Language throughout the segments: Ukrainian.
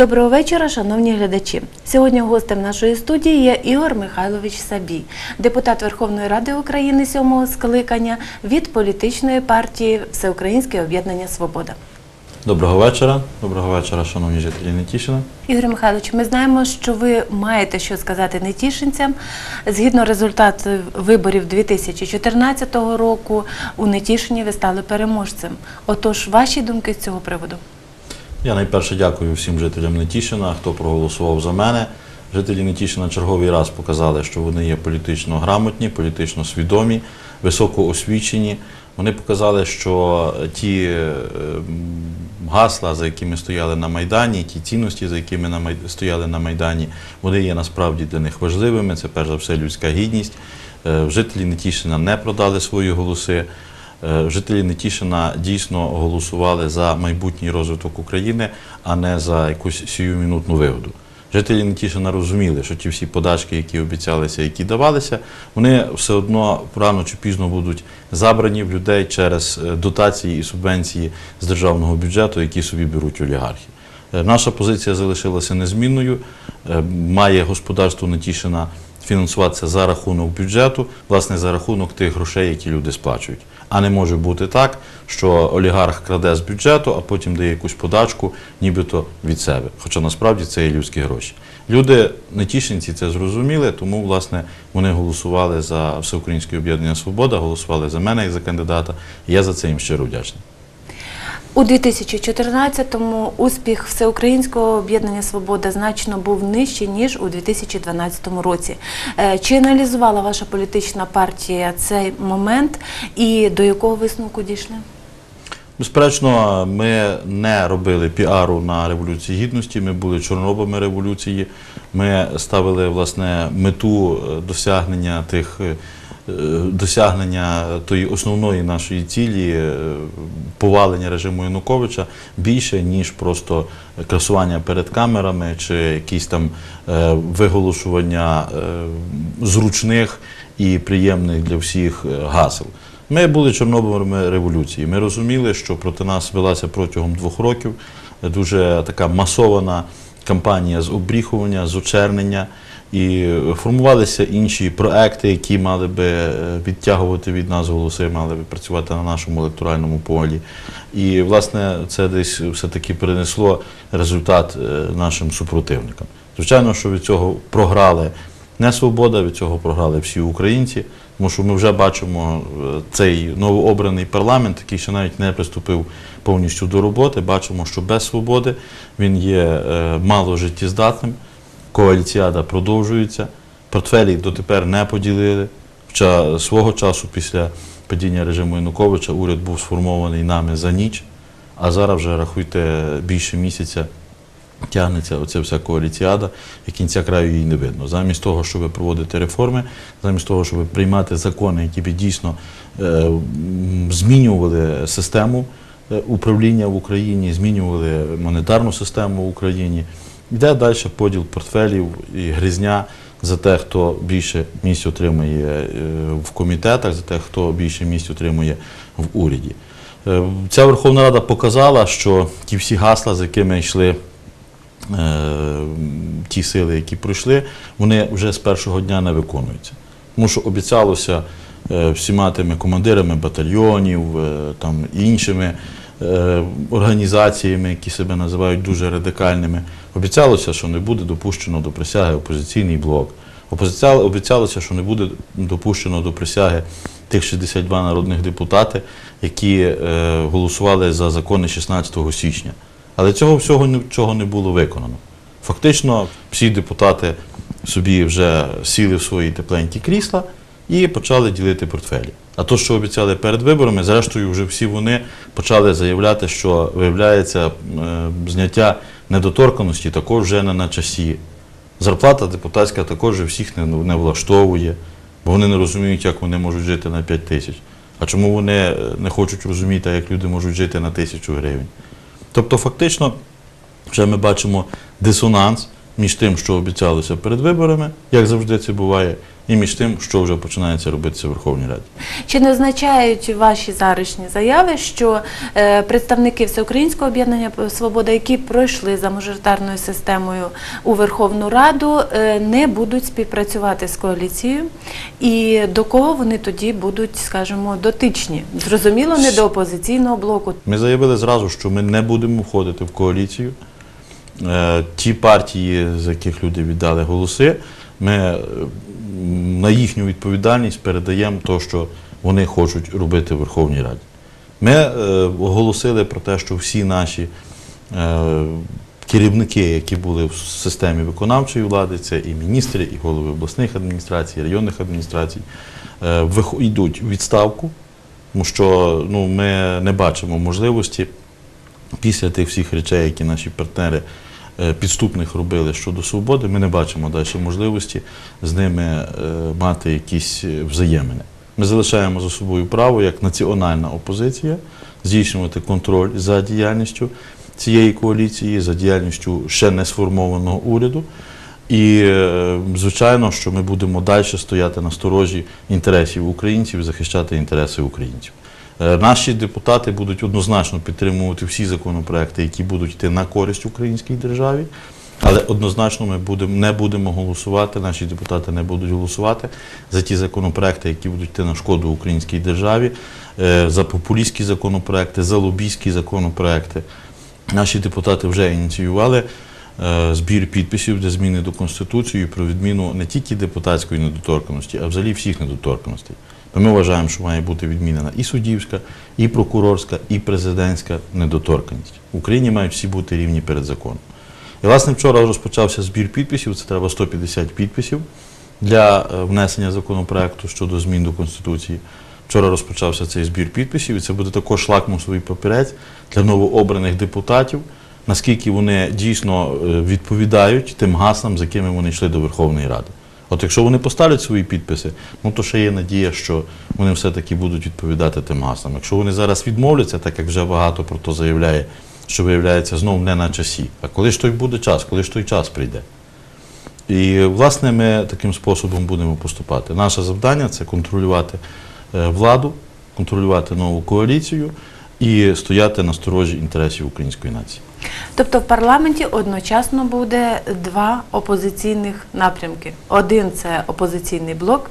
Доброго вечора, шановні глядачі. Сьогодні гостем нашої студії є Ігор Михайлович Сабій, депутат Верховної Ради України сьомого скликання від політичної партії Всеукраїнське об'єднання Свобода. Доброго вечора. Доброго вечора, шановні жителі Нетішина. Ігор Михайлович, ми знаємо, що ви маєте що сказати нетішинцям. Згідно результатів виборів 2014 року, у Нетішині ви стали переможцем. Отож, ваші думки з цього приводу? Я найперше дякую всім жителям Нетішина, хто проголосував за мене. Жителі Нетішина черговий раз показали, що вони є політично грамотні, політично свідомі, високоосвічені. Вони показали, що ті е, гасла, за якими стояли на Майдані, ті цінності, за якими стояли на Майдані, вони є насправді для них важливими. Це перш за все людська гідність. Е, Жителі Нетішина не продали свої голоси. Е, Жителі Нетішина дійсно голосували за майбутній розвиток України, а не за якусь сіюмінутну вигоду. Жителі Нетішина розуміли, що ті всі подачки, які обіцялися, які давалися, вони все одно рано чи пізно будуть забрані в людей через е, дотації і субвенції з державного бюджету, які собі беруть олігархи. Е, Наша позиція залишилася незмінною. Має господарство Нетішина фінансуватися за рахунок бюджету, власне, за рахунок тих грошей, які люди сплачують. А не може бути так, що олігарх краде з бюджету, а потім дає якусь подачку, нібито від себе. Хоча насправді це є людські гроші. Люди нетішинці це зрозуміли, тому власне вони голосували за Всеукраїнське об'єднання Свобода, голосували за мене як за кандидата. І я за це їм щиро вдячний. У 2014-му успіх Всеукраїнського об'єднання Свобода значно був нижчий, ніж у 2012 році. Е, Чи аналізувала ваша політична партія цей момент і до якого висновку дійшли? Безперечно, ми не робили піару на революції гідності. Ми були чорнобами революції. Ми ставили власне мету е, досягнення тих е, досягнення тої основної нашої цілі е, повалення режиму Януковича більше ніж просто красування перед камерами чи якісь там е, виголошування е, зручних і приємних для всіх е, гасел. Ми були чорнобилами революції. Ми розуміли, що проти нас велася протягом двох років дуже така масована кампанія з обріхування, з очернення. І формувалися інші проекти, які мали би е, відтягувати від нас голоси, мали би працювати на нашому електоральному полі. І, власне, це десь все-таки принесло результат е, нашим супротивникам. Звичайно, що від цього програли не свобода, від цього програли всі українці, тому що ми вже бачимо е, цей новообраний парламент, який ще навіть не приступив повністю до роботи. Бачимо, що без свободи він є мало життєздатним. Коаліціада продовжується, портфелі дотепер не поділили. Хоча свого часу, після падіння режиму Януковича, уряд був сформований нами за ніч, а зараз вже рахуйте більше місяця тягнеться оця вся коаліціада, і кінця краю її не видно. Замість того, щоб проводити реформи, замість того, щоб приймати закони, які б дійсно е, змінювали систему е, управління в Україні, змінювали монетарну систему в Україні, йде далі поділ портфелів і гризня за те, хто більше місць отримує е, в комітетах, за те, хто більше місць отримує в уряді. Е, Ця Верховна Рада показала, що ті всі гасла, з якими йшли е, ті сили, які пройшли, вони вже з першого дня не виконуються. Тому що обіцялося всіма тими командирами батальйонів, іншими організаціями, які себе називають дуже радикальними, обіцялося, що не буде допущено до присяги опозиційний блок. Обіцялося, що не буде допущено до присяги тих 62 народних депутати, які е, голосували за закони 16 січня. Але цього всього нічого не було виконано. Фактично, всі депутати собі вже сіли в свої тепленькі крісла і почали ділити портфелі. А то, що обіцяли перед виборами, зрештою, вже всі вони почали заявляти, що виявляється е, зняття недоторканості також вже не на часі. Зарплата депутатська також всіх не, не влаштовує, бо вони не розуміють, як вони можуть жити на 5 тисяч. А чому вони е, не хочуть розуміти, як люди можуть жити на тисячу гривень? Тобто, фактично, вже ми бачимо дисонанс між тим, що обіцялося перед виборами, як завжди це буває, і між тим, що вже починається робитися в Верховній Раді. Чи не означають ваші заручні заяви, що е, представники Всеукраїнського об'єднання Свобода, які пройшли за мажоритарною системою у Верховну Раду, е, не будуть співпрацювати з коаліцією? І до кого вони тоді будуть, скажімо, дотичні? Зрозуміло, не до опозиційного блоку. Ми заявили зразу, що ми не будемо входити в коаліцію. Е, Ті партії, з яких люди віддали голоси, ми е, на їхню відповідальність передаємо те, що вони хочуть робити в Верховній Раді. Ми е, оголосили про те, що всі наші керівники, які були в системі виконавчої влади, це і міністри, і голови обласних адміністрацій, районних адміністрацій, йдуть у відставку, тому що ну, ми не бачимо можливості після тих всіх речей, які наші партнери підступних робили щодо свободи, ми не бачимо далі можливості з ними е, мати якісь е, взаємини. Ми залишаємо за собою право як національна опозиція здійснювати контроль за діяльністю цієї коаліції, за діяльністю ще не сформованого уряду. І, е, звичайно, що ми будемо далі стояти на сторожі інтересів українців захищати інтереси українців. Е, Наші депутати будуть однозначно підтримувати всі законопроекти, які будуть йти на користь українській державі. Але однозначно ми будемо, не будемо голосувати, наші депутати не будуть голосувати за ті законопроекти, які будуть йти на шкоду українській державі, е, за популістські законопроекти, за лобійські законопроекти. Наші депутати вже ініціювали е, збір підписів для зміни до Конституції про відміну не тільки депутатської недоторканості, а взагалі всіх недоторканостей. То ми вважаємо, що має бути відмінена і суддівська, і прокурорська, і президентська недоторканність. В Україні мають всі бути рівні перед законом. І, власне, вчора розпочався збір підписів, це треба 150 підписів для е, внесення законопроекту щодо змін до Конституції. Вчора розпочався цей збір підписів, і це буде також лакмусовий папірець для новообраних депутатів, наскільки вони дійсно е, відповідають тим гаслам, з якими вони йшли до Верховної Ради. От якщо вони поставлять свої підписи, ну то ще є надія, що вони все-таки будуть відповідати тим гаслам. Якщо вони зараз відмовляться, так як вже багато про то заявляє, що виявляється знов не на часі. А коли ж той буде час, коли ж той час прийде? І власне ми таким способом будемо поступати. Наше завдання це контролювати е, владу, контролювати нову коаліцію і стояти на сторожі інтересів української нації. Тобто в парламенті одночасно буде два опозиційних напрямки. Один це опозиційний блок,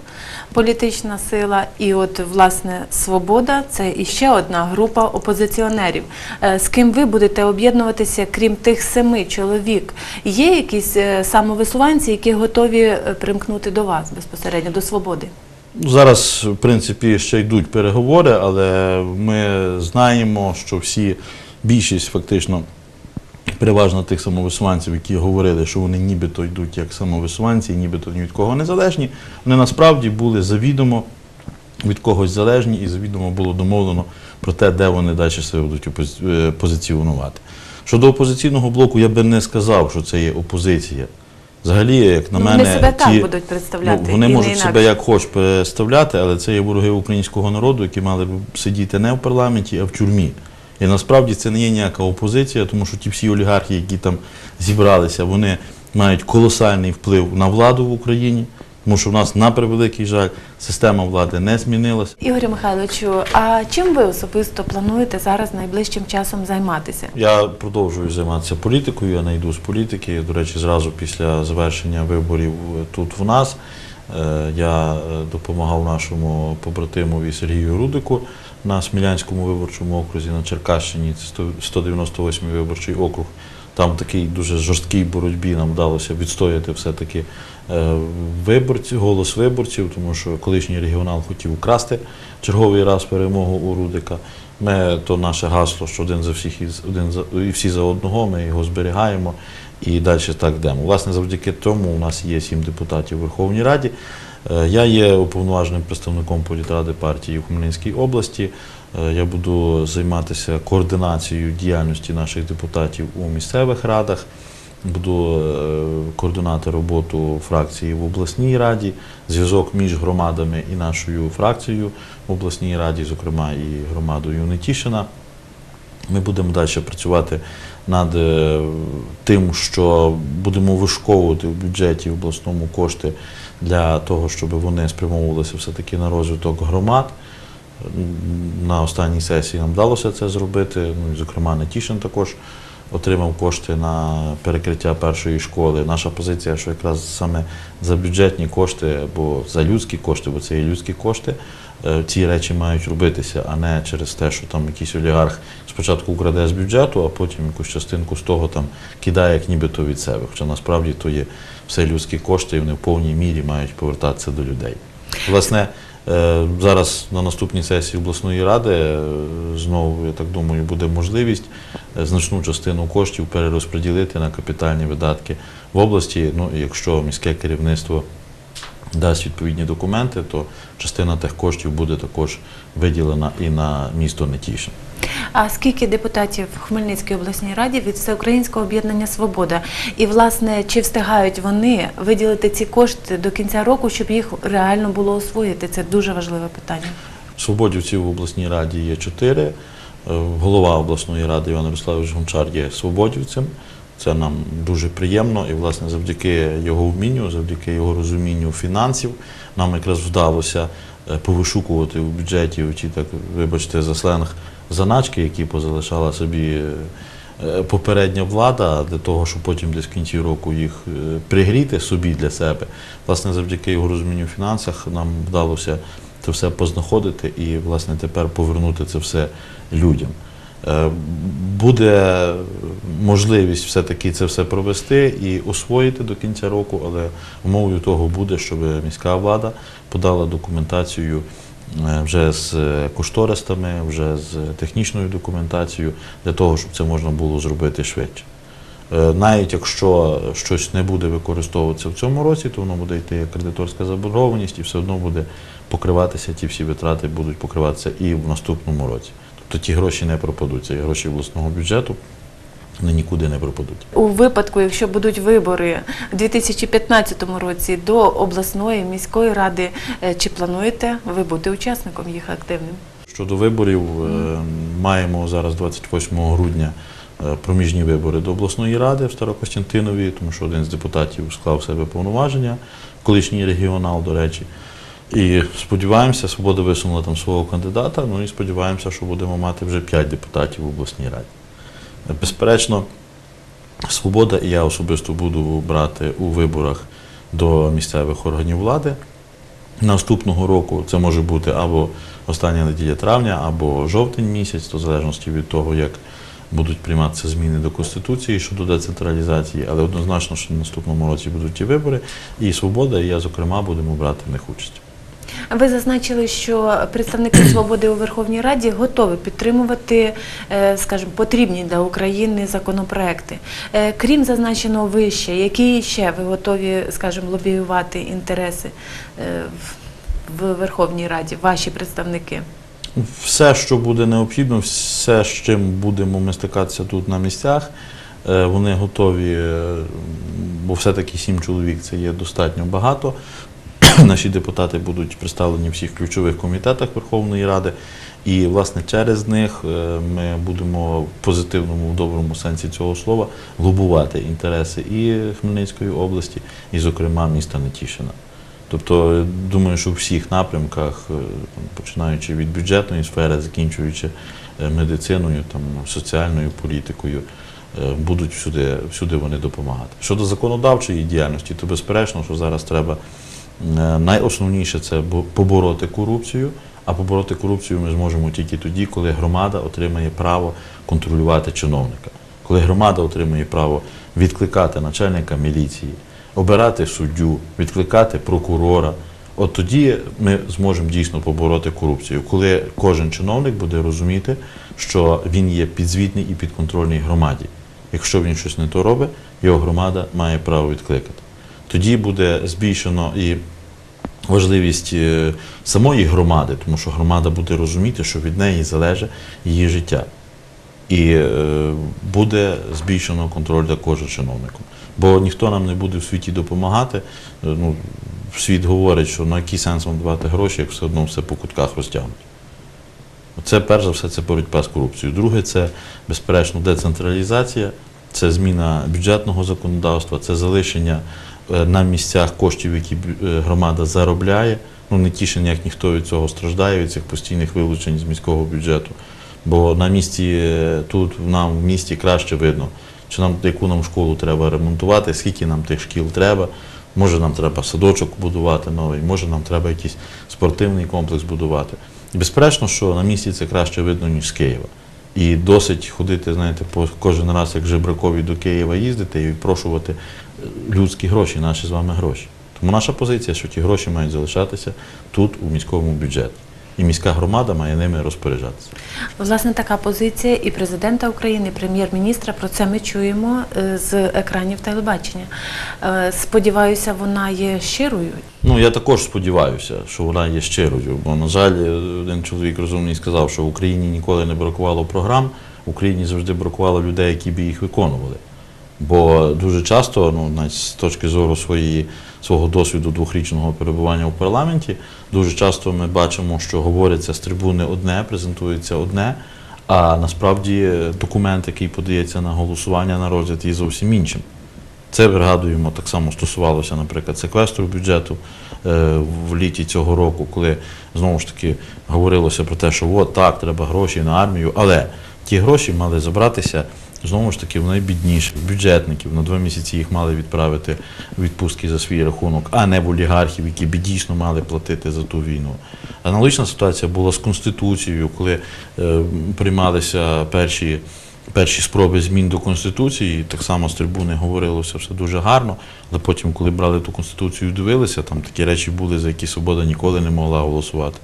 політична сила, і от власне свобода це іще одна група опозиціонерів. Е, З ким ви будете об'єднуватися, крім тих семи чоловік? Є якісь е, самовисуванці, які готові е, примкнути до вас безпосередньо до свободи? Ну, Зараз, в принципі, ще йдуть переговори, але ми знаємо, що всі більшість фактично. Переважно тих самовисуванців, які говорили, що вони нібито йдуть як самовисуванці, і нібито ні від кого незалежні, вони насправді були завідомо від когось залежні і завідомо було домовлено про те, де вони далі себе будуть е, позиціонувати. Щодо опозиційного блоку, я би не сказав, що це є опозиція. Взагалі, як на Ну, мене, вони себе так будуть представляти. Ну, вони і можуть себе як хоч представляти, але це є вороги українського народу, які мали б сидіти не в парламенті, а в тюрмі. І насправді це не є ніяка опозиція, тому що ті всі олігархи, які там зібралися, вони мають колосальний вплив на владу в Україні, тому що в нас, на превеликий жаль, система влади не змінилася. Ігорю Михайловичу, а чим ви особисто плануєте зараз найближчим часом займатися? Я продовжую займатися політикою, я не йду з політики. До речі, зразу після завершення виборів тут в нас е, я е, допомагав нашому побратимові Сергію Рудику на Смілянському виборчому окрузі на Черкащині, це 100 198 виборчий округ. Там такий дуже жорсткій боротьбі нам вдалося відстояти все-таки е, виборці, голос виборців, тому що колишній регіонал хотів украсти черговий раз перемогу у Рудика. Ми то наше гасло, що один за всіх один за і всі за одного. Ми його зберігаємо і далі так йдемо. Власне, завдяки тому у нас є сім депутатів у Верховній Раді. Е, Я є уповноваженим представником політради партії в Хмельницькій області. Е, Я буду займатися координацією діяльності наших депутатів у місцевих радах. Буду е, координувати роботу фракції в обласній раді, зв'язок між громадами і нашою фракцією в обласній раді, зокрема і громадою Нетішина. Ми будемо далі працювати над е, тим, що будемо вишковувати в бюджеті в обласному кошти для того, щоб вони спрямовувалися все-таки на розвиток громад. На останній сесії нам вдалося це зробити. Ну, і, зокрема, Нетішин також отримав кошти на перекриття першої школи. Наша позиція, що якраз саме за бюджетні кошти або за людські кошти, бо це є людські кошти, е, ці речі мають робитися, а не через те, що там якийсь олігарх спочатку украде з бюджету, а потім якусь частинку з того там кидає як нібито від себе. Хоча насправді то є все людські кошти, і вони в повній мірі мають повертатися до людей. Власне, зараз на наступній сесії обласної ради е, знову, я так думаю, буде можливість е, значну частину коштів перерозподілити на капітальні видатки в області. Ну якщо міське керівництво дасть відповідні документи, то частина тих коштів буде також виділена і на місто Нетішин. А скільки депутатів в Хмельницькій обласній раді від Всеукраїнського об'єднання Свобода? І власне чи встигають вони виділити ці кошти до кінця року, щоб їх реально було освоїти? Це дуже важливе питання. Свободівців в обласній раді є чотири. Е, Голова обласної ради Іван Ярославович Гончар є свободівцем. Це нам дуже приємно, і власне завдяки його вмінню, завдяки його розумінню фінансів, нам якраз вдалося е, повишукувати в бюджеті ті, так вибачте, за сленг заначки, які позалишала собі е, попередня влада, для того, щоб потім десь в кінці року їх е, пригріти собі для себе. Власне, завдяки його розумінню в фінансах нам вдалося це все познаходити і, власне, тепер повернути це все людям. Е, Буде можливість все-таки це все провести і освоїти до кінця року, але умовою того буде, щоб міська влада подала документацію е, вже з е, кошторисами, вже з технічною документацією, для того, щоб це можна було зробити швидше. Навіть якщо щось не буде використовуватися в цьому році, то воно буде йти як кредиторська заборгованість і все одно буде покриватися, ті всі витрати будуть покриватися і в наступному році. Тобто ті гроші не пропадуть, це гроші обласного бюджету, вони нікуди не пропадуть. У випадку, якщо будуть вибори у 2015 році до обласної міської ради, е, чи плануєте ви бути учасником їх активним? Щодо виборів, е, маємо зараз 28 грудня е, проміжні вибори до обласної ради в Старокостянтинові, тому що один з депутатів склав в себе повноваження, колишній регіонал, до речі. І сподіваємося, свобода висунула там свого кандидата. Ну і сподіваємося, що будемо мати вже 5 депутатів в обласній раді. Безперечно, свобода і я особисто буду брати у виборах до місцевих органів влади. Наступного року це може бути або остання неділя травня, або жовтень місяць, то в залежності від того, як будуть прийматися зміни до Конституції щодо децентралізації, але однозначно, що в наступному році будуть ті вибори, і свобода, і я, зокрема, будемо брати в них участь. Ви зазначили, що представники свободи у Верховній Раді готові підтримувати, е, скажімо, потрібні для України законопроекти. Е, Крім зазначеного вище, які ще ви готові, скажімо, лобіювати інтереси е, в- Верховній Раді, ваші представники? Все, що буде необхідно, все, з чим будемо ми стикатися тут на місцях, вони готові, бо все-таки сім чоловік це є достатньо багато. Наші депутати будуть представлені в всіх ключових комітетах Верховної Ради, і власне через них е, ми будемо в позитивному, в доброму сенсі цього слова лобувати інтереси і Хмельницької області, і, зокрема, міста Нетішина. Тобто, думаю, що в всіх напрямках, е, починаючи від бюджетної сфери, закінчуючи е, медициною, там, соціальною політикою, будуть всюди, всюди вони допомагати. Щодо законодавчої діяльності, то безперечно, що зараз треба найосновніше це побороти корупцію. А побороти корупцію ми зможемо тільки тоді, коли громада отримає право контролювати чиновника, коли громада отримає право відкликати начальника міліції, обирати суддю, відкликати прокурора. От тоді ми зможемо дійсно побороти корупцію, коли кожен чиновник буде розуміти, що він є підзвітний і підконтрольний громаді. Якщо він щось не то робить, його громада має право відкликати. Тоді буде збільшено і важливість е, самої громади, тому що громада буде розуміти, що від неї залежить її життя. І е, буде збільшено контроль також за чиновником. Бо ніхто нам не буде в світі допомагати. Е, Ну, світ говорить, що на який сенс вам давати гроші, як все одно все по кутках розтягнуть. Це перш за все це боротьба з корупцією. Друге, це безперечно децентралізація, це зміна бюджетного законодавства, це залишення на місцях коштів, які е, громада заробляє. Ну не тішення, як ніхто від цього страждає, від цих постійних вилучень з міського бюджету. Бо на місці е, тут нам в місті краще видно, чи нам яку нам школу треба ремонтувати, скільки нам тих шкіл треба. Може, нам треба садочок будувати новий, може нам треба якийсь спортивний комплекс будувати. І безперечно, що на місці це краще видно, ніж з Києва. І досить ходити, знаєте, по кожен раз, як жебракові до Києва їздити і відпрошувати е, людські гроші, наші з вами гроші. Тому наша позиція, що ті гроші мають залишатися тут, у міському бюджеті. І міська громада має ними розпоряджатися. Власне, така позиція і президента України, і прем'єр-міністра. Про це ми чуємо е, з екранів телебачення. Е, Сподіваюся, вона є щирою. Ну, я також сподіваюся, що вона є щирою. Бо, на жаль, один чоловік розумний сказав, що в Україні ніколи не бракувало програм, в Україні завжди бракувало людей, які б їх виконували. Бо дуже часто, ну, навіть з точки зору своєї, свого досвіду двохрічного перебування у парламенті, дуже часто ми бачимо, що говориться з трибуни одне, презентується одне, а насправді документ, який подається на голосування на розгляд, є зовсім іншим. Це пригадуємо, так само стосувалося, наприклад, секвестру бюджету е, в літі цього року, коли знову ж таки говорилося про те, що от так, треба гроші на армію, але ті гроші мали забратися знову ж таки в найбідніших бюджетників. На два місяці їх мали відправити відпустки за свій рахунок, а не в олігархів, які б дійсно мали платити за ту війну. Аналогічна ситуація була з Конституцією, коли е, приймалися перші перші спроби змін до Конституції, так само з трибуни говорилося все дуже гарно, але потім, коли брали ту Конституцію дивилися, там такі речі були, за які свобода ніколи не могла голосувати.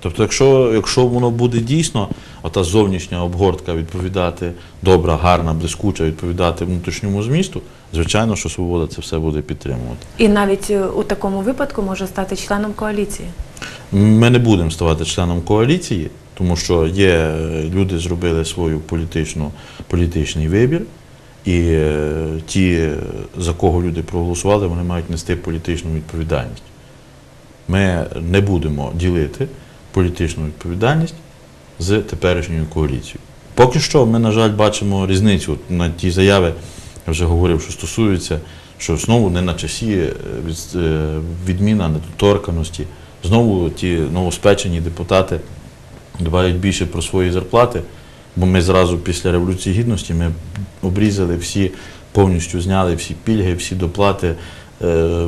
Тобто, якщо, якщо воно буде дійсно, ота зовнішня обгортка відповідати добра, гарна, блискуча, відповідати внутрішньому змісту, звичайно, що свобода це все буде підтримувати. І навіть е, у такому випадку може стати членом коаліції. Ми не будемо ставати членом коаліції, тому що є е, люди зробили свою політичну, політичний вибір, і е, ті, за кого люди проголосували, вони мають нести політичну відповідальність. Ми не будемо ділити політичну відповідальність з теперішньою коаліцією. Поки що ми, на жаль, бачимо різницю на ті заяви, я вже говорив, що стосуються, що знову не на часі е, е, відміна недоторканості. Знову ті новоспечені депутати дбають більше про свої зарплати, бо ми зразу після Революції Гідності ми обрізали всі, повністю зняли всі пільги, всі доплати, е,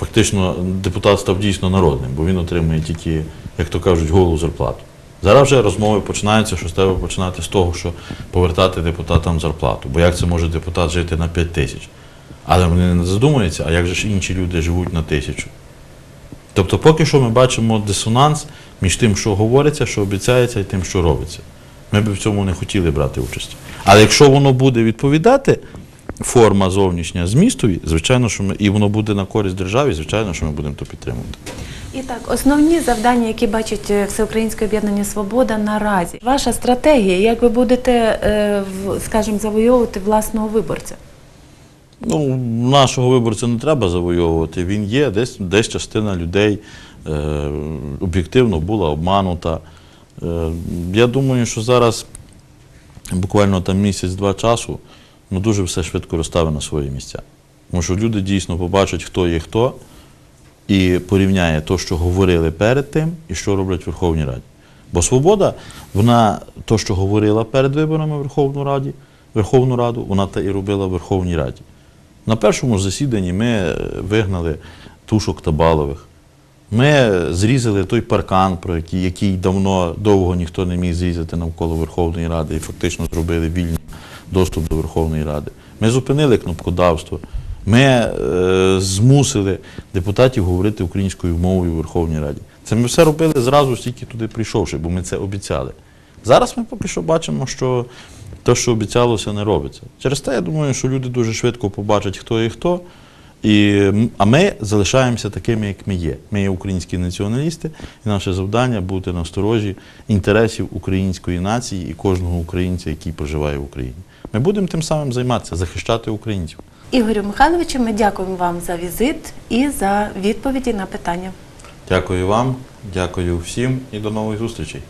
Фактично депутат став дійсно народним, бо він отримує тільки, як то кажуть, голу зарплату. Зараз вже розмови починаються, що тебе починати з того, що повертати депутатам зарплату. Бо як це може депутат жити на 5 тисяч? Але вони не задумуються, а як же ж інші люди живуть на тисячу? Тобто, поки що ми бачимо дисонанс між тим, що говориться, що обіцяється, і тим, що робиться. Ми б в цьому не хотіли брати участь. Але якщо воно буде відповідати, форма зовнішня змістові, звичайно, що ми, і воно буде на користь державі, звичайно, що ми будемо то підтримувати. І так, основні завдання, які бачить е, Всеукраїнське об'єднання Свобода наразі. Ваша стратегія, як ви будете, е, скажімо, завойовувати власного виборця? Ну, нашого виборця не треба завойовувати. Він є, десь, десь частина людей е, об'єктивно була обманута. Е, я думаю, що зараз буквально там місяць-два часу ну, дуже все швидко розставить на свої місця. Тому що люди дійсно побачать, хто є хто, і порівняє те, що говорили перед тим, і що роблять Верховній Раді. Бо свобода, вона то, що говорила перед виборами Верховну Раді, Верховну Раду, вона те і робила в Верховній Раді. На першому засіданні ми е, вигнали тушок Табалових. Ми зрізали той паркан, про який, який давно довго ніхто не міг зрізати навколо Верховної Ради і фактично зробили вільний доступ до Верховної Ради. Ми зупинили кнопкодавство. Ми е, змусили депутатів говорити українською мовою у Верховній Раді. Це ми все робили зразу, тільки туди прийшовши, бо ми це обіцяли. Зараз ми поки що бачимо, що те, що обіцялося, не робиться. Через те, я думаю, що люди дуже швидко побачать, хто і хто. І, а ми залишаємося такими, як ми є. Ми є українські націоналісти, і наше завдання бути на сторожі інтересів української нації і кожного українця, який проживає в Україні. Ми будемо тим самим займатися, захищати українців. Ігорю Михайловичу, ми дякуємо вам за візит і за відповіді на питання. Дякую вам, дякую всім і до нових зустрічей.